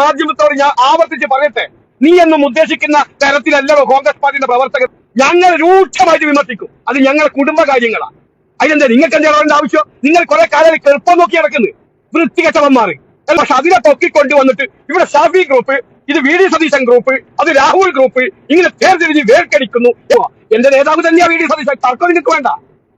മാധ്യമത്തോട് ഞാൻ ആവർത്തിച്ച് പറയട്ടെ? നീ എന്നും ഉദ്ദേശിക്കുന്ന തരത്തിലല്ലോ കോൺഗ്രസ് പാർട്ടിയുടെ പ്രവർത്തകർ ഞങ്ങൾ രൂക്ഷമായിട്ട് വിമർശിക്കും. അത് ഞങ്ങളുടെ കുടുംബ കാര്യങ്ങളാണ് അതിനെന്താ നിങ്ങൾക്ക് എന്താ പറയേണ്ട ആവശ്യം? നിങ്ങൾ കുറെ കാലം കെളുപ്പം നോക്കി നടക്കുന്നത് വൃത്തികെട്ടവന്മാർ പക്ഷെ അതിനെ പൊക്കിക്കൊണ്ട് വന്നിട്ട് ഇവിടെ ഷാഫി ഗ്രൂപ്പ് ഇത് വി ഡി സതീശൻ ഗ്രൂപ്പ് അത് രാഹുൽ ഗ്രൂപ്പ് ഇങ്ങനെ വേർതിരിഞ്ഞ് വേർക്കടിക്കുന്നു എന്റെ നേതാവ് തന്നെയാ വി ഡി സതീശൻ. തർക്കം നിങ്ങൾക്ക് വേണ്ട.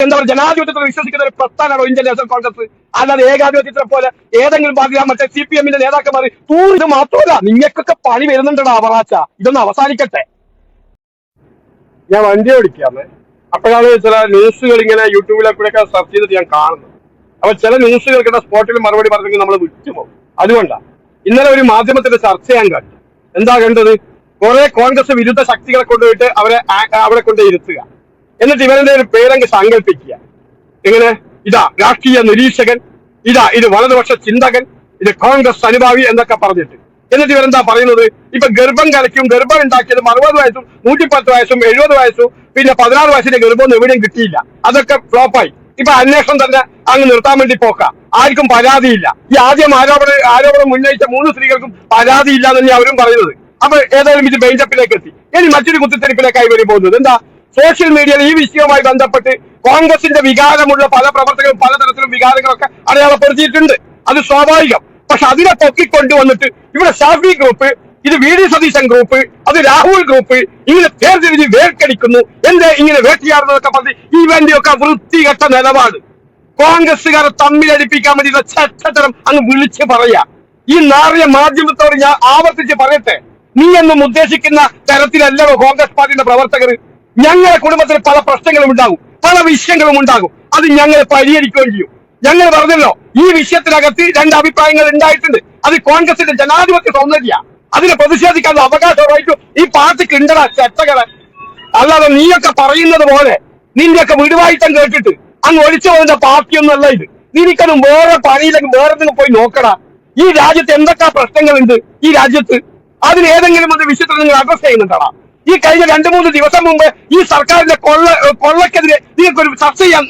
എന്താ പറയുക? ജനാധിപത്യത്തിൽ വിശ്വസിക്കുന്ന ഒരു പ്രസ്ഥാനമാണോ ഇന്ത്യൻ നാഷണൽ കോൺഗ്രസ്. അല്ലാതെ ഏകാധിപത്യത്തെ പോലെ ഏതെങ്കിലും പാർട്ടി മറ്റേ സി പി എമ്മിന്റെ നേതാക്കന്മാർ തൂർ ഇത് മാത്രമല്ല നിങ്ങൾക്കൊക്കെ പണി വരുന്നുണ്ടടാ അവറാച്ച ഇതൊന്ന് അവസാനിക്കട്ടെ. ഞാൻ വണ്ടി ഓടിക്കാന്ന് അപ്പോഴാണ് ചില ന്യൂസുകൾ ഇങ്ങനെ യൂട്യൂബിലെ കൂടെ ഒക്കെ സെർച്ച് ചെയ്തിട്ട് ഞാൻ കാണുന്നു അപ്പൊ ചില ന്യൂസുകൾ കിട്ടുന്ന സ്പോട്ടിൽ മറുപടി പറഞ്ഞെങ്കിൽ നമ്മൾ വിട്ടുപോകും. അതുകൊണ്ടാണ് ഇന്നലെ ഒരു മാധ്യമത്തിന്റെ ചർച്ച ഞാൻ കണ്ടു. എന്താ കണ്ടത്? കുറെ കോൺഗ്രസ് വിരുദ്ധ ശക്തികളെ കൊണ്ടുപോയിട്ട് അവരെ അവിടെ കൊണ്ട് ഇരുത്തുക. എന്നിട്ട് ഇവരുടെ ഒരു പേരങ്ങ് സങ്കല്പിക്കുക. എങ്ങനെ? ഇതാ രാഷ്ട്രീയ നിരീക്ഷകൻ ഇതാ ഇത് വലതുപക്ഷ ചിന്തകൻ ഇത് കോൺഗ്രസ് അനുഭാവി എന്നൊക്കെ പറഞ്ഞിട്ട്. എന്നിട്ട് ഇവരെന്താ പറയുന്നത്? ഇപ്പൊ ഗർഭം കലയ്ക്കും ഗർഭം ഉണ്ടാക്കിയതും അറുപത് വയസ്സും നൂറ്റിപ്പത്ത് വയസ്സും എഴുപത് വയസ്സും പിന്നെ പതിനാറ് വയസ്സിന്റെ ഗർഭമൊന്നും എവിടെയും കിട്ടിയില്ല. അതൊക്കെ ഫ്ലോപ്പായി ഇപ്പൊ അന്വേഷണം തന്നെ അങ്ങ് നിർത്താൻ വേണ്ടി പോക്ക. ആർക്കും പരാതിയില്ല. ഈ ആദ്യം ആരോപണ ആരോപണം ഉന്നയിച്ച മൂന്ന് സ്ത്രീകൾക്കും പരാതിയില്ല എന്ന് അവരും പറയുന്നത്. അപ്പൊ ഏതായാലും ഇത് ബെഞ്ചപ്പിലേക്ക് എത്തി. ഇനി മറ്റൊരു കുത്തിത്തെരിപ്പിലേക്കായി വരും പോകുന്നത്. എന്താ? സോഷ്യൽ മീഡിയയിൽ ഈ വിഷയവുമായി ബന്ധപ്പെട്ട് കോൺഗ്രസിന്റെ വികാരമുള്ള പല പ്രവർത്തകരും പലതരത്തിലും വികാരങ്ങളൊക്കെ അടയാളപ്പെടുത്തിയിട്ടുണ്ട്. അത് സ്വാഭാവികം. പക്ഷെ അതിനെ പൊക്കിക്കൊണ്ടുവന്നിട്ട് ഇവിടെ ഷാഫി ഗ്രൂപ്പ് ഇത് വി ഡി സതീശൻ ഗ്രൂപ്പ് അത് രാഹുൽ ഗ്രൂപ്പ് ഇങ്ങനെ വേർതിരിഞ്ഞ് വേർക്കടിക്കുന്നു. എന്റെ ഇങ്ങനെ വേട്ടയാടുന്നതൊക്കെ പറഞ്ഞ് ഈ വേണ്ടിയൊക്കെ വൃത്തികെട്ട നിലപാട്. കോൺഗ്രസ്സുകാരെ തമ്മിലടിപ്പിക്കാൻ വേണ്ടി ചട്ടത്തരം അങ്ങ് വിളിച്ച് പറയാ. ഈ നാറിയ മാധ്യമത്തോട് ഞാൻ ആവർത്തിച്ച് പറയട്ടെ. നീ എന്നും ഉദ്ദേശിക്കുന്ന തരത്തിലല്ലോ കോൺഗ്രസ് പാർട്ടിയുടെ പ്രവർത്തകർ. ഞങ്ങളുടെ കുടുംബത്തിൽ പല പ്രശ്നങ്ങളും ഉണ്ടാകും പല വിഷയങ്ങളും ഉണ്ടാകും. അത് ഞങ്ങൾ പരിഹരിക്കുകയും ചെയ്യും. ഞങ്ങൾ പറഞ്ഞല്ലോ ഈ വിഷയത്തിനകത്ത് രണ്ട് അഭിപ്രായങ്ങൾ ഉണ്ടായിട്ടുണ്ട്. അത് കോൺഗ്രസിന്റെ ജനാധിപത്യ സൗന്ദര്യ. അതിനെ പ്രതിഷേധിക്കാനുള്ള അവകാശമായിട്ടും ഈ പാർട്ടിക്ക് ഉണ്ടടാ ചർച്ചകളെ അല്ലാതെ നീയൊക്കെ പറയുന്നത് പോലെ നിന്റെയൊക്കെ വിടുവായിട്ടം കേട്ടിട്ട് അങ്ങ് ഒളിച്ചു പോകുന്ന പാർട്ടിയൊന്നുമല്ല ഇത്. നിനക്കൊന്നും വേറെ പണിയില്ലെങ്കിൽ വേറെ പോയി നോക്കടാ. ഈ രാജ്യത്ത് എന്തൊക്കെ പ്രശ്നങ്ങളുണ്ട് ഈ രാജ്യത്ത്? അതിന് ഏതെങ്കിലും ഒരു വിഷയത്തിൽ നിങ്ങൾ അഡ്രസ് ചെയ്യുന്നുണ്ടാടാ. ഈ കഴിഞ്ഞ രണ്ടു മൂന്ന് ദിവസം മുമ്പ് ഈ സർക്കാരിന്റെ കൊള്ള കൊള്ളക്കെതിരെ നിങ്ങൾക്ക് ഒരു ചർച്ച ചെയ്യാൻ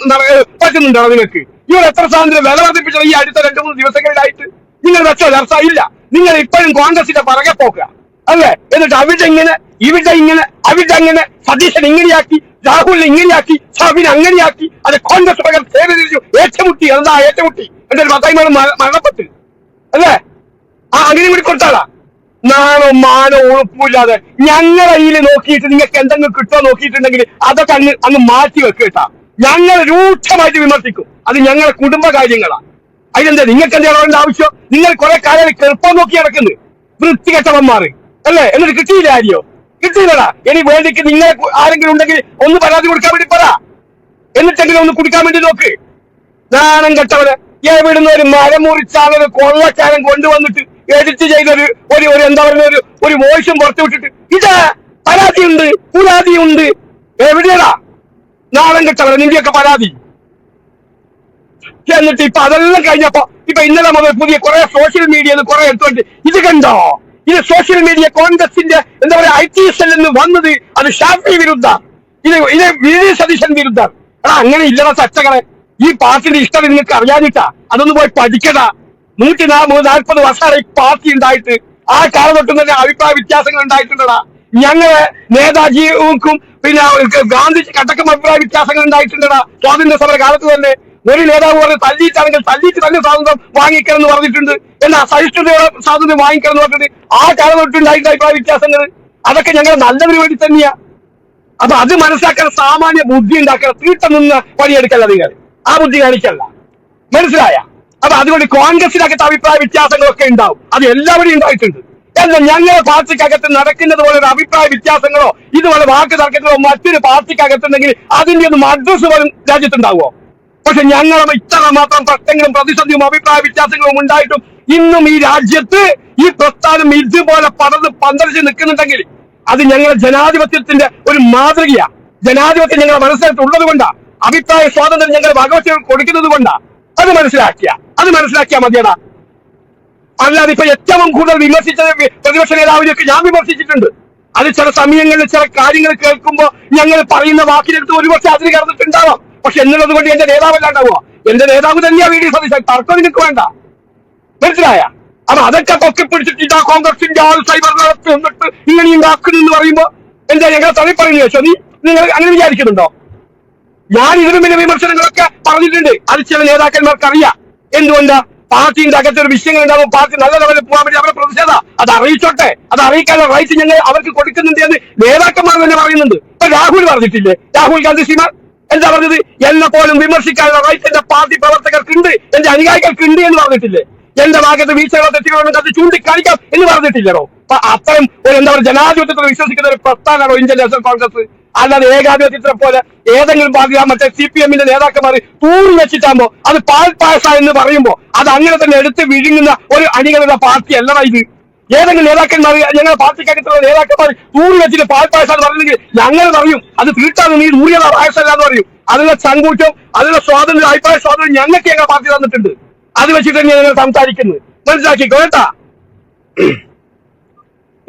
പറ്റുന്നുണ്ടോ നിങ്ങൾക്ക് ഇവർ എത്ര സാധനത്തിന് വില വർദ്ധിപ്പിച്ചത് ഈ അടുത്ത രണ്ടു മൂന്ന് ദിവസങ്ങളിലായിട്ട്? നിങ്ങൾ വെച്ചോ ചർച്ച ഇല്ല. നിങ്ങൾ ഇപ്പോഴും കോൺഗ്രസിന്റെ പറകെ പോക്കുക. അല്ലേ? എന്നിട്ട് അവിടെ ഇങ്ങനെ ഇവിടെ ഇങ്ങനെ അവിടെ അങ്ങനെ സതീശൻ ഇങ്ങനെയാക്കി രാഹുലിനെ ഇങ്ങനെയാക്കി സബിൻ അങ്ങനെയാക്കി അത് കോൺഗ്രസ് പകരം സേവ തിരിച്ചു ഏറ്റുമുട്ടി. എന്താ ഏറ്റുമുട്ടി? എന്റെ ഒരു പത്തായിമാർ മരണപ്പെട്ട്. അല്ലേ? ആ അങ്ങനെ കൂടി കൊടുത്താളാ? നാണോ മാനോ ഉറപ്പില്ലാതെ ഞങ്ങളെ കയ്യിൽ നോക്കിയിട്ട് നിങ്ങൾക്ക് എന്തെങ്കിലും കിട്ടുമോ നോക്കിയിട്ടുണ്ടെങ്കിൽ അതൊക്കെ അങ്ങ് അങ്ങ് മാറ്റി വെക്കേട്ടാ ഞങ്ങൾ രൂക്ഷമായിട്ട് വിമർശിക്കും. അത് ഞങ്ങളുടെ കുടുംബ കാര്യങ്ങളാണ് അതിനെന്താ നിങ്ങൾക്ക് എന്താ അറിയേണ്ട ആവശ്യം? നിങ്ങൾ കുറെ കാലം കെറുപ്പം നോക്കി നടക്കുന്നത് വൃത്തികെട്ടവന്മാർ അല്ലേ? എന്നിട്ട് കിട്ടിയില്ല ആരെയോ? കിട്ടിയില്ലടാ. ഇനി വേണ്ടിക്ക് നിങ്ങളെ ആരെങ്കിലും ഉണ്ടെങ്കിൽ ഒന്ന് പരാതി കൊടുക്കാൻ വേണ്ടി പറ. എന്നിട്ടെങ്കിലും ഒന്ന് കുടിക്കാൻ വേണ്ടി നോക്ക്. നാണം കെട്ടവന്. എവിടുന്ന് ഒരു മരം മുറിച്ചാണ് കൊള്ളക്കാരൻ കൊണ്ടുവന്നിട്ട് എഡിറ്റ് ചെയ്ത ഒരു ഒരു എന്താ പറയുന്ന ഒരു ഒരു വോയിസും പുറത്തു വിട്ടിട്ട് ഇതാ പരാതിയുണ്ട് പുരാതിയുണ്ട്. എവിടെയാടാ? നാണം കെട്ടവന് നിന്റെയൊക്കെ പരാതി. എന്നിട്ട് ഇപ്പൊ അതെല്ലാം കഴിഞ്ഞപ്പോ ഇപ്പൊ ഇന്നലെ മുതൽ പുതിയ കുറെ സോഷ്യൽ മീഡിയയിൽ കുറെ എടുത്തുകൊണ്ട് ഇത് കണ്ടോ? ഇത് സോഷ്യൽ മീഡിയ കോൺഗ്രസിന്റെ എന്താ പറയാ ഐ ടി എസ് നിന്ന് വന്നത് അത് ഷാഫി വിരുദ്ധ. ഇത് ഇത് വി ഡി സതീശൻ വിരുദ്ധ. അങ്ങനെ ഇല്ലടാ ചർച്ചകളെ ഈ പാർട്ടിയുടെ ഇഷ്ടം നിങ്ങൾക്ക് അറിയാനിട്ടാ അതൊന്ന് പോയി പഠിക്കടാ. നൂറ്റി നാൽപ്പത് വർഷമാണ് പാർട്ടി ഉണ്ടായിട്ട് ആ കാലം തൊട്ട് തന്നെ അഭിപ്രായ വ്യത്യാസങ്ങൾ ഉണ്ടായിട്ടുണ്ടടാ. ഞങ്ങളെ നേതാജിക്കും പിന്നെ ഗാന്ധിജി കട്ടക്കം അഭിപ്രായ വ്യത്യാസങ്ങൾ ഉണ്ടായിട്ടുണ്ടടാ. സ്വാതന്ത്ര്യ സമര കാലത്ത് തന്നെ ഒരു നേതാവ് പറഞ്ഞ് തല്ലിയിട്ടാണെങ്കിൽ തല്ലിയിട്ട് തന്നെ സ്വാതന്ത്ര്യം വാങ്ങിക്കണം എന്ന് പറഞ്ഞിട്ടുണ്ട്. എന്നാ സഹിഷ്ണുതയോടെ സ്വാതന്ത്ര്യം വാങ്ങിക്കണം എന്ന് പറഞ്ഞിട്ട് ആ കാലം ഉണ്ടായിട്ട് അഭിപ്രായ വ്യത്യാസങ്ങൾ. അതൊക്കെ ഞങ്ങൾ നല്ലതിന് വേണ്ടി തന്നെയാ. അപ്പൊ അത് മനസ്സിലാക്കാൻ സാമാന്യ ബുദ്ധി ഉണ്ടാക്കണം തീട്ടം നിന്ന് പണിയെടുക്കല്ല നിങ്ങൾ. ആ ബുദ്ധി കാണിക്കല്ല. മനസ്സിലായ? അപ്പൊ അതുകൊണ്ട് കോൺഗ്രസിനകത്ത് അഭിപ്രായ വ്യത്യാസങ്ങളൊക്കെ ഉണ്ടാവും. അത് എല്ലാവരും ഉണ്ടായിട്ടുണ്ട്. എന്നാൽ ഞങ്ങളുടെ പാർട്ടിക്കകത്ത് നടക്കുന്നത് പോലെ ഒരു അഭിപ്രായ വ്യത്യാസങ്ങളോ ഇതുപോലെ വാക്ക് തർക്കങ്ങളോ മറ്റൊരു പാർട്ടിക്കകത്തുണ്ടെങ്കിൽ അതിന്റെ ഒന്നും അഡ്രസ് പോലും രാജ്യത്തുണ്ടാവുമോ? പക്ഷെ ഞങ്ങളും ഇത്ര മാത്രം പ്രശ്നങ്ങളും പ്രതിസന്ധിയും അഭിപ്രായ വ്യത്യാസങ്ങളും ഉണ്ടായിട്ടും ഇന്നും ഈ രാജ്യത്ത് ഈ പ്രസ്ഥാനം ഇതുപോലെ പടർന്ന് പന്തലിച്ച് നിൽക്കുന്നുണ്ടെങ്കിൽ അത് ഞങ്ങളുടെ ജനാധിപത്യത്തിന്റെ ഒരു മാതൃകയാ. ജനാധിപത്യം ഞങ്ങളുടെ മനസ്സിലായിട്ട് ഉള്ളത് കൊണ്ടാ. അഭിപ്രായ സ്വാതന്ത്ര്യം ഞങ്ങൾ വകവച്ച കൊടുക്കുന്നത് കൊണ്ടാ. അത് മനസ്സിലാക്കിയ. അത് മനസ്സിലാക്കിയാ മതിയടാ. അല്ലാതെ ഇപ്പൊ ഏറ്റവും കൂടുതൽ വിമർശിച്ച പ്രതിപക്ഷ നേതാവിനെയൊക്കെ ഞാൻ വിമർശിച്ചിട്ടുണ്ട്. അത് ചില സമയങ്ങളിൽ ചില കാര്യങ്ങൾ കേൾക്കുമ്പോ ഞങ്ങൾ പറയുന്ന വാക്കിനടുത്ത് ഒരുപക്ഷെ അതിന് കടന്നിട്ടുണ്ടാവാം. പക്ഷെ എന്നുള്ളത് കൊണ്ട് എന്റെ നേതാവല്ലാണ്ടാവുക. എന്റെ നേതാവ് തന്നെയാ വി ഡി സതീശൻ. തർക്കം നിനക്ക് വേണ്ട. മനസ്സിലായ? അപ്പൊ അതൊക്കെ പൊക്കി പിടിച്ചിട്ട് കോൺഗ്രസിന്റെ ആൾ സൈബർ നടത്തി എന്നിട്ട് ഇങ്ങനെ ഉണ്ടാക്കുന്നു എന്ന് പറയുമ്പോ എന്താ ഞങ്ങൾ തള്ളി പറയുന്നത് ശനി നിങ്ങൾ അങ്ങനെ വിചാരിക്കുന്നുണ്ടോ? ഞാൻ ഇതിനു പിന്നെ വിമർശനങ്ങളൊക്കെ പറഞ്ഞിട്ടുണ്ട്. അത് ചില നേതാക്കന്മാർക്ക് അറിയാം എന്തുകൊണ്ടാ? പാർട്ടിന്റെ അകത്ത് ഒരു വിഷയങ്ങൾ ഉണ്ടാകും പാർട്ടി നല്ല ലെവലിൽ പോകാൻ വേണ്ടി അവരെ പ്രതിഷേധ അത് അറിയിച്ചോട്ടെ? അത് അറിയിക്കാനുള്ള റൈറ്റ് ഞങ്ങൾ അവർക്ക് കൊടുക്കുന്നുണ്ട് എന്ന് നേതാക്കന്മാർ തന്നെ പറയുന്നുണ്ട്. ഇപ്പൊ രാഹുൽ പറഞ്ഞിട്ടില്ലേ? രാഹുൽ ഗാന്ധി ശ്രീമാൻ. എന്താ പറഞ്ഞത്? എന്നെ പോലും വിമർശിക്കാനുള്ള റൈറ്റ് എന്റെ പാർട്ടി പ്രവർത്തകർക്കുണ്ട് എന്റെ അനുയായികൾക്കുണ്ട് എന്ന് പറഞ്ഞിട്ടില്ലേ? എന്റെ ഭാഗത്ത് വീഴ്ചകളോ തെറ്റുകളോ അത് ചൂണ്ടിക്കാണിക്കാം എന്ന് പറഞ്ഞിട്ടില്ലല്ലോ. അപ്പൊ അത്തരം ഒരു എന്താ പറയുക ജനാധിപത്യത്തിൽ വിശ്വസിക്കുന്ന ഒരു പ്രസ്ഥാനമാണോ ഇന്ത്യൻ നാഷണൽ കോൺഗ്രസ്? അല്ലാതെ ഏകാധിപത്യത്തെ പോലെ ഏതെങ്കിലും ആ മറ്റേ സി പി എമ്മിന്റെ നേതാക്കന്മാർ തൂറി വെച്ചിട്ടാകുമ്പോ അത് പാൽ പായസ എന്ന് പറയുമ്പോ അത് അങ്ങനെ തന്നെ എടുത്ത് വിഴുങ്ങുന്ന ഒരു അണികളുടെ പാർട്ടി അല്ലടാ ഇത്. ഏതെങ്കിലും നേതാക്കന്മാർ ഞങ്ങളുടെ പാർട്ടിക്കകത്തുള്ള നേതാക്കന്മാർ തൂറി വെച്ചിട്ട് പാൽ പായസം എന്ന് പറഞ്ഞെങ്കിൽ ഞങ്ങൾ പറയും അത് തീർച്ചാണ് നീ തൂറിയതാ പായസം എന്ന് പറയും. അതിനുള്ള ചങ്കൂറ്റം അതിനുള്ള സ്വാതന്ത്ര്യം അഭിപ്രായ സ്വാതന്ത്ര്യം ഞങ്ങൾക്ക് ഞങ്ങളുടെ പാർട്ടി തന്നിട്ടുണ്ട്. അത് വെച്ചിട്ട് ഞങ്ങൾ സംസാരിക്കുന്നത്. മനസ്സിലാക്കിക്കോ കേട്ടാ?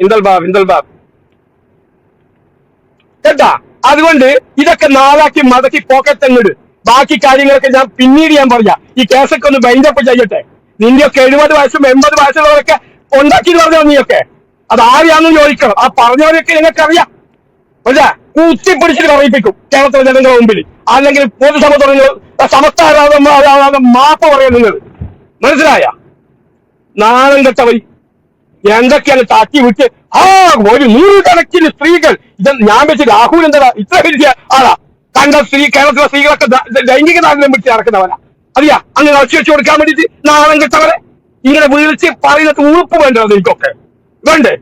ഇന്ദൽ ബാബ് ഇന്ദൽ ബാബ്. കേട്ടാ? അതുകൊണ്ട് ഇതൊക്കെ നാളാക്കി പോക്കറ്റ് എന്നിട് ബാക്കി കാര്യങ്ങളൊക്കെ ഞാൻ പിന്നീട് ഞാൻ പറയാം. ഈ കേസൊക്കെ ഒന്ന് ബൈൻഡപ്പ് ചെയ്യട്ടെ. നിന്റെയൊക്കെ എഴുപത് വയസ്സും എൺപത് വയസ്സുള്ളവരൊക്കെ ഉണ്ടാക്കി പറഞ്ഞോ നീയൊക്കെ? അത് ആരെയാണെന്ന് ചോദിക്കണം. ആ പറഞ്ഞവരൊക്കെ നിങ്ങൾക്കറിയാം. പക്ഷേ കുത്തിപ്പിടിച്ചിട്ട് പറയിപ്പിക്കും കേരളത്തിലെ ജനങ്ങളുടെ മുമ്പിൽ. അല്ലെങ്കിൽ പൊതുസഭ തുടങ്ങി സമസ്ത മാപ്പ് പറയാം നിങ്ങൾ. മനസ്സിലായ? നാണം കെട്ടവരി എന്തൊക്കെയാണ് തട്ടി വിട്ട് ആ ഒരു നൂറുകണക്കിന് സ്ത്രീകൾ. ഇത് ഞാൻ വെച്ച് രാഹുൽ എന്താ ഇത്ര വലിയ ആളാ? കണ്ട സ്ത്രീ കേരളത്തിലെ സ്ത്രീകളൊക്കെ ലൈംഗിക നാടിനെ വിളിച്ച് നടക്കുന്നവനാ. അറിയാ? അങ്ങനെ ഒച്ച വെച്ച് കൊടുക്കാൻ വേണ്ടിട്ട് നാണം കെട്ടവരെ ഇങ്ങനെ വിളിച്ച് പറയുന്നത് ഉറുപ്പ് വേണ്ടത് എനിക്കൊക്കെ വേണ്ടേ?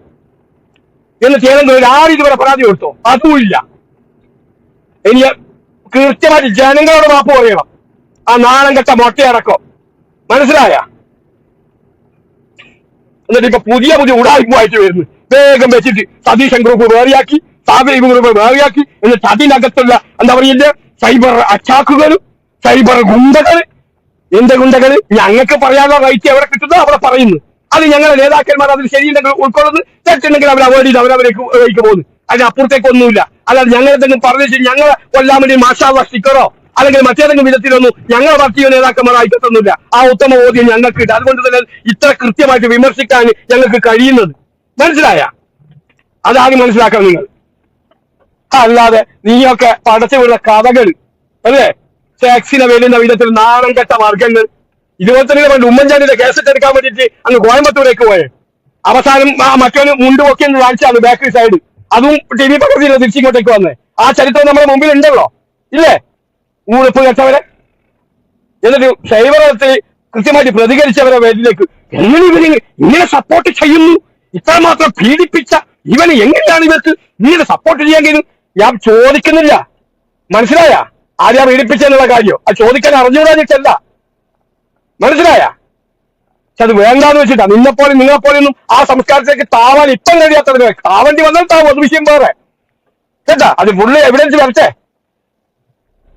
എന്ന് ഒരു രീതി ഇതുവരെ പരാതി കൊടുത്തോ? അതുമില്ല. ഇനി കൃത്യമായിട്ട് ജനങ്ങളോട് മാപ്പ് പറയണം. ആ നാണം കെട്ട മൊട്ടയടക്കം. മനസ്സിലായ? എന്നിട്ട് ഇപ്പൊ പുതിയ പുതിയ ഉടായ്പുമായിട്ട് വരുന്നു. വേഗം വെച്ചിട്ട് സതീശൻ ഗ്രൂപ്പ് വേറെയാക്കി സാബി ഗ്രൂപ്പ് വേറെയാക്കി എന്നിട്ട് അതിനകത്തുള്ള എന്താ പറയില്ലേ സൈബർ അറ്റാക്കുകളും സൈബർ ഗുണ്ടകൾ എന്റെ ഗുണ്ടകൾ ഞങ്ങൾക്ക് പറയാനുള്ള റൈറ്റ് എവിടെ കിട്ടുന്നോ അവിടെ പറയുന്നു. അത് ഞങ്ങളെ നേതാക്കന്മാർ അതിൽ ശരിയുണ്ടെങ്കിൽ ഉൾക്കൊള്ളുന്നു. തെറ്റുണ്ടെങ്കിൽ അവർ അവോയ്ഡ് അവരവരേക്ക് പോകുന്നു. അതിന് അപ്പുറത്തേക്കൊന്നുമില്ല അല്ലാതെ ഞങ്ങൾ എന്തെങ്കിലും പറഞ്ഞു ഞങ്ങളെ കൊല്ലാൻ വേണ്ടി സ്റ്റിക്കറോ അല്ലെങ്കിൽ മറ്റേതെങ്കിലും വിധത്തിലൊന്നും ഞങ്ങളുടെ പാർട്ടിയോ നേതാക്കന്മാർ ആയിക്കത്തൊന്നുമില്ല. ആ ഉത്തമ ബോധ്യം ഞങ്ങൾക്ക് ഇട്ട് അതുകൊണ്ട് തന്നെ ഇത്ര കൃത്യമായിട്ട് വിമർശിക്കാൻ ഞങ്ങൾക്ക് കഴിയുന്നത് മനസ്സിലായ? അതാണ് മനസ്സിലാക്കണം നിങ്ങൾ. അല്ലാതെ നീയൊക്കെ പടച്ചുള്ള കഥകൾ അല്ലേ? ടാക്സിനെ വരുന്ന വിധത്തിൽ നാണം കെട്ട മാർഗങ്ങൾ ഇതുപോലെ തന്നെ പണ്ട് ഉമ്മൻചാണ്ടിയുടെ കേസറ്റ് എടുക്കാൻ വേണ്ടിയിട്ട് അങ്ങ് കോയമ്പത്തൂരേക്ക് പോയെ. അവസാനം ആ മറ്റൊരു മുണ്ട് എന്ന് കാണിച്ചാണ് ബേക്കറി സൈഡ് അതും ടി വി പകർത്തിയില്ല തിരിച്ചിങ്ങോട്ടേക്ക് വന്നേ. ആ ചരിത്രം നമ്മുടെ മുമ്പിൽ ഉണ്ടല്ലോ ഇല്ലേ? ഊളിപ്പ് കേട്ടവരെ എന്നിട്ട് ശൈവരത്തിൽ കൃത്യമായിട്ട് പ്രതികരിച്ചവരെ വേദിലേക്ക് എങ്ങനെ ഇവർ ഇങ്ങനെ സപ്പോർട്ട് ചെയ്യുന്നു? ഇത്രമാത്രം പീഡിപ്പിച്ച ഇവന് എങ്ങനെയാണ് ഇവർക്ക് ഇങ്ങനെ സപ്പോർട്ട് ചെയ്യാൻ കഴിയും ഞാൻ ചോദിക്കുന്നില്ല. മനസ്സിലായ? ആരെയാ പീഡിപ്പിച്ചെന്നുള്ള കാര്യം? അത് ചോദിക്കാൻ അറിഞ്ഞുകൂടാഞ്ഞിട്ടല്ല. മനസ്സിലായ? പക്ഷെ അത് വേണ്ടാന്ന് വെച്ചിട്ടാ. നിന്നെപ്പോലെ നിങ്ങളെപ്പോലെ ഒന്നും ആ സംസ്കാരത്തിലേക്ക് താവാൻ ഇപ്പം കഴിയാത്തവരെ. താവേണ്ടി വന്നാൽ താവും അത് വിഷയം വേറെ. കേട്ടാ? അത് ഫുള്ള് എവിഡൻസ് വരട്ടെ?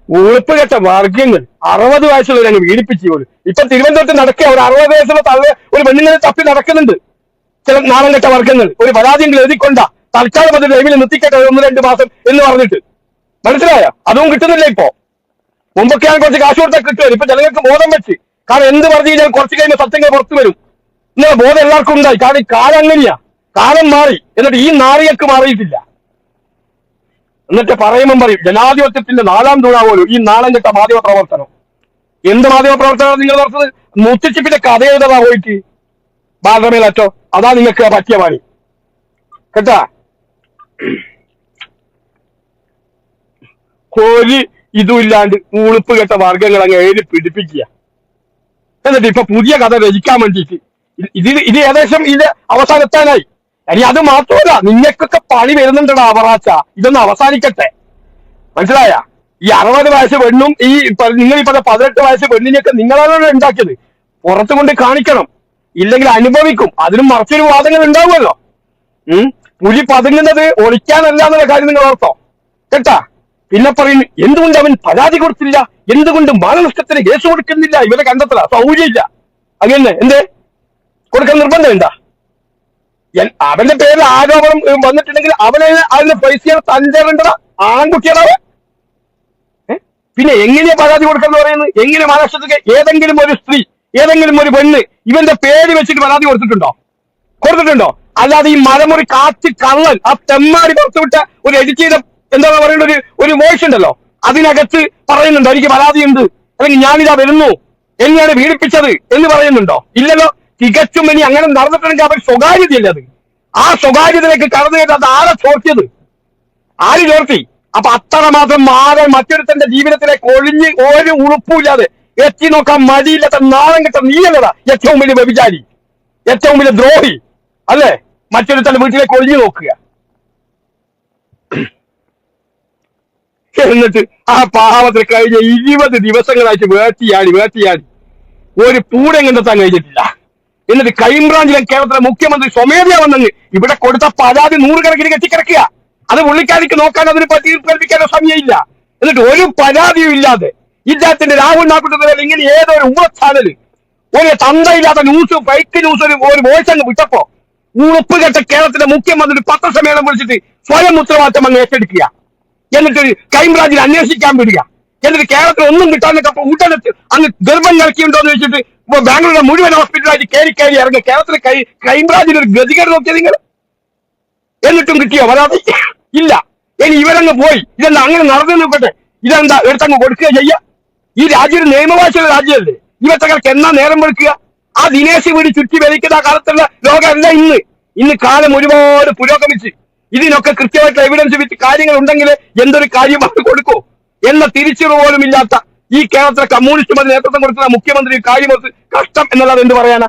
ഉളുപ്പ് കെട്ട വർഗങ്ങൾ അറുപത് വയസ്സുള്ളവരെ അങ്ങ് പീഡിപ്പിച്ചു പോലും. ഇപ്പൊ തിരുവനന്തപുരത്ത് നടക്കുക ഒരു അറുപത് വയസ്സുള്ള തള്ള ഒരു പെണ്ണുങ്ങളെ തപ്പി നടക്കുന്നുണ്ട്. ചില നാണം കെട്ട വർഗങ്ങൾ ഒരു പരാതിയെങ്കിലും എഴുതിക്കൊണ്ട തൽക്കാലം അത് ലൈവിൽ നിർത്തിക്കട്ടെ ഒന്ന് രണ്ട് മാസം എന്ന് പറഞ്ഞിട്ട്. മനസ്സിലായോ? അതും കിട്ടുന്നില്ല ഇപ്പോ. മുമ്പൊക്കെയാണ് കുറച്ച് കാശ് കൊടുത്താൽ കിട്ടുമല്ലോ ഇപ്പൊ ജനങ്ങൾക്ക് ബോധം വെച്ച്. കാരണം എന്ത് പറഞ്ഞു കഴിഞ്ഞാൽ കുറച്ച് കഴിയുമ്പോൾ സത്യങ്ങൾ പുറത്തു വരും. ഇന്നലെ ബോധം എല്ലാവർക്കും ഉണ്ടായി. കാരണം ഈ കാലം അങ്ങനെയാ. കാലം മാറി. എന്നിട്ട് ഈ നാറിയക്ക് മാറിയിട്ടില്ല. എന്നിട്ട് പറയുമ്പം പറയും ജനാധിപത്യത്തിന്റെ നാലാം തൂണാവുമല്ലോ ഈ നാളം കെട്ട മാധ്യമ പ്രവർത്തനം എന്ത് മാധ്യമ പ്രവർത്തനമാണ് നിങ്ങൾ നടത്തുന്നത് മുത്തിച്ചിപ്പിന്റെ കഥ എഴുതാ പോയിട്ട്. ബാലരമേലറ്റോ അതാ നിങ്ങൾക്ക് പറ്റിയ പണി. കേട്ടാ? ഒരു ഇതുമില്ലാണ്ട് ഉളുപ്പ് കെട്ട വർഗങ്ങൾ അങ്ങ് എഴുതി പിടിപ്പിക്കുക. എന്നിട്ട് ഇപ്പൊ പുതിയ കഥ രചിക്കാൻ വേണ്ടിയിട്ട് ഇത് ഇത് ഏകദേശം ഇത് അവസാനത്താനായി. ഇനി അത് മാത്രമല്ല നിങ്ങൾക്കൊക്കെ പണി വരുന്നുണ്ടടാ അവറാച്ച. ഇതൊന്ന് അവസാനിക്കട്ടെ. മനസ്സിലായ? ഈ അറുപത് വയസ്സ് പെണ്ണും ഈ നിങ്ങൾ പറഞ്ഞ പതിനെട്ട് വയസ്സ് പെണ്ണിനെയൊക്കെ നിങ്ങളാണ് ഉണ്ടാക്കിയത്. പുറത്തു കൊണ്ട് കാണിക്കണം. ഇല്ലെങ്കിൽ അനുഭവിക്കും. അതിനും മറച്ചൊരു വാദങ്ങൾ ഉണ്ടാവുമല്ലോ. ഉം? പുലി പതുങ്ങുന്നത് ഒളിക്കാനല്ല എന്നുള്ള കാര്യം നിങ്ങൾ ഓർത്തോ? കേട്ടാ? പിന്നെ പറയുന്നു എന്തുകൊണ്ട് അവൻ പരാതി കൊടുത്തില്ല? എന്തുകൊണ്ട് മാനനഷ്ടത്തിന് കേസ് കൊടുക്കുന്നില്ല? ഇവരെ കണ്ടെത്തല? സൗകര്യമില്ല. അങ്ങനെ എന്തേ? കൊടുക്കാൻ നിർബന്ധം എന്താ? അവന്റെ പേരിൽ ആരോപണം വന്നിട്ടുണ്ടെങ്കിൽ അവനെ അതിന് പൈസ തഞ്ചേണ്ടത് ആൺകുട്ടിയാണ് പിന്നെ എങ്ങനെയാ പരാതി കൊടുക്കാന്ന് പറയുന്നത്? എങ്ങനെ മഹാരാഷ്ട്രത്തിൽ ഏതെങ്കിലും ഒരു സ്ത്രീ ഏതെങ്കിലും ഒരു പെണ്ണ് ഇവന്റെ പേര് വെച്ചിട്ട് പരാതി കൊടുത്തിട്ടുണ്ടോ? കൊടുത്തിട്ടുണ്ടോ? അല്ലാതെ ഈ മലമുറി കാറ്റ് കള്ളൻ ആ തെമ്മാടി പുറത്തുവിട്ട ഒരു എഡിറ്റ് ചെയ്ത എന്താ പറയുന്ന ഒരു ഒരു വോയിസ് ഉണ്ടല്ലോ. അതിനകത്ത് പറയുന്നുണ്ടോ എനിക്ക് പരാതിയുണ്ട്. അല്ലെങ്കിൽ ഞാനിതാ വരുന്നു. എന്നെയാണ് പീഡിപ്പിച്ചത് എന്ന് പറയുന്നുണ്ടോ? ഇല്ലല്ലോ. തികച്ചും ഇനി അങ്ങനെ നടന്നിട്ടുണ്ടെങ്കിൽ അവർ സ്വകാര്യതയില്ല അത്? ആ സ്വകാര്യതയിലേക്ക് കടന്നു കയറ്റാൻ അത് ആരെ ചോർത്തിയത്? ആര് ചോർത്തി? അപ്പൊ അത്രമാത്രം മാറെ മറ്റൊരുത്തന്റെ ജീവിതത്തിലേക്ക് ഒഴിഞ്ഞ് ഒരു ഉളുപ്പുമില്ലാതെ എത്തി നോക്കാൻ മടിയില്ലാത്ത നാളം കിട്ട നീയല്ലതാ ഏറ്റവും വലിയ വ്യഭിചാരി ഏറ്റവും വലിയ ദ്രോഹി അല്ലേ? മറ്റൊരുത്തന്റെ വീട്ടിലേക്ക് ഒഴിഞ്ഞു നോക്കുക. എന്നിട്ട് ആ പാവത്തിൽ കഴിഞ്ഞ ഇരുപത് ദിവസങ്ങളായിട്ട് വേട്ടിയാടി വേട്ടിയാടി. ഒരു പൂരം കണ്ടെത്താൻ കഴിഞ്ഞിട്ടില്ല. എന്നിട്ട് ക്രൈംബ്രാഞ്ചിലെ കേരളത്തിലെ മുഖ്യമന്ത്രി സ്വമേധയാ വന്നെങ്കിൽ ഇവിടെ കൊടുത്ത പരാതി നൂറുകണക്കിന് കെട്ടിക്കിടക്കുക. അത് പുള്ളിക്കാരിക്ക് നോക്കാൻ അതിന് തീർപ്പേൽപ്പിക്കാനോ സമയമില്ല. എന്നിട്ട് ഒരു പരാതിയും ഇല്ലാതെ ഇദ്ദേഹത്തിന്റെ രാഹുൽ നാക്കുട്ടത്തിൽ ഇങ്ങനെ ഏതൊരു ചാനൽ ഒരു തന്തയില്ലാത്ത ന്യൂസ് ഫൈക്ക് ന്യൂസ് ഒരു ഒരു വോയിസ് അങ്ങ് വിട്ടപ്പോ ഉറപ്പ് കെട്ട കേരളത്തിലെ മുഖ്യമന്ത്രി പത്രസമ്മേളനം വിളിച്ചിട്ട് സ്വയം ഉത്തരവാദിത്തം അങ്ങ് ഏറ്റെടുക്കുക. എന്നിട്ട് ക്രൈംബ്രാഞ്ചിൽ അന്വേഷിക്കാൻ വിടുക. എന്നിട്ട് കേരളത്തിൽ ഒന്നും കിട്ടാൻ ഉടനെ അങ്ങ് ഗർഭം കളിക്കുന്നുണ്ടോ എന്ന് വെച്ചിട്ട് ബാംഗ്ലൂരിലെ മുഴുവൻ ഹോസ്പിറ്റലായിട്ട് കയറി കയറി ഇറങ്ങി കേരളത്തിലെ കൈ ക്രൈംബ്രാഞ്ചിന് ഒരു ഗതികേട് നോക്കിയത് നിങ്ങൾ എന്നിട്ടും കിട്ടിയോ വരാതെ ഇല്ല. ഇനി ഇവരങ്ങ് പോയി. ഇതെന്താ അങ്ങനെ നടന്നു നോക്കട്ടെ. ഇതെന്താ എടുത്തങ്ങ് കൊടുക്കുക ചെയ്യുക ഈ രാജ്യം ഒരു നിയമവാശിയുടെ രാജ്യമല്ലേ? ഇവറ്റകൾക്ക് എന്നാ നേരം വെളുക്കുക? ആ ദിനേശ് വീട് ചുറ്റി വലിക്കുന്ന കാലത്തുള്ള ലോകമല്ല ഇന്ന്. ഇന്ന് കാലം ഒരുപാട് പുരോഗമിച്ച്. ഇതിനൊക്കെ കൃത്യമായിട്ടുള്ള എവിഡൻസ് വെച്ച് കാര്യങ്ങൾ ഉണ്ടെങ്കിൽ എന്തൊരു കാര്യം അവർ കൊടുക്കൂ? എന്ന തിരിച്ചറിവ് പോലും ഇല്ലാത്ത ഈ കേരളത്തിലെ കമ്മ്യൂണിസ്റ്റ് മതി നേതൃത്വം കൊടുക്കുന്ന മുഖ്യമന്ത്രി കാര്യം കഷ്ടം എന്നുള്ളത് എന്ത് പറയാനാ?